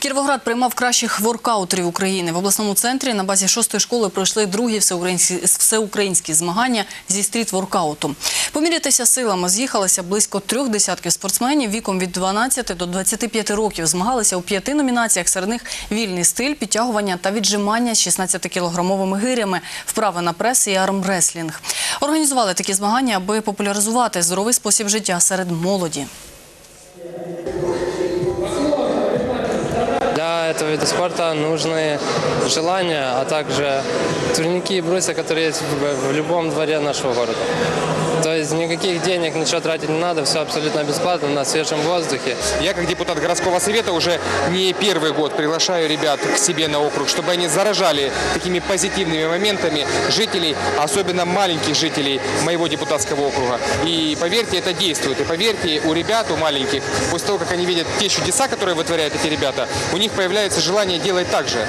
Кіровоград приймав кращих воркаутерів України. В обласному центрі на базі шостої школи пройшли другі всеукраїнські, всеукраїнські змагання зі стріт-воркауту. Помірятися силами з'їхалися близько трьох десятків спортсменів віком від 12 до 25 років. Змагалися у п'яти номінаціях. Серед них вільний стиль, підтягування та віджимання з 16-кілограмовими гирями, вправи на прес і армреслінг. Організували такі змагання, аби популяризувати здоровий спосіб життя серед молоді. Для этого вида спорта нужны желания, а также турники и брусья, которые есть в в любом дворе нашего города. То есть никаких денег, ничего тратить не надо, все абсолютно бесплатно, на свежем воздухе. Я, как депутат городского совета, уже не первый год приглашаю ребят к себе на округ, чтобы они заражали такими позитивными моментами жителей, особенно маленьких жителей моего депутатского округа. И поверьте, это действует. И поверьте, у ребят, у маленьких, после того, как они видят те чудеса, которые вытворяют эти ребята, у них появляется желание делать так же.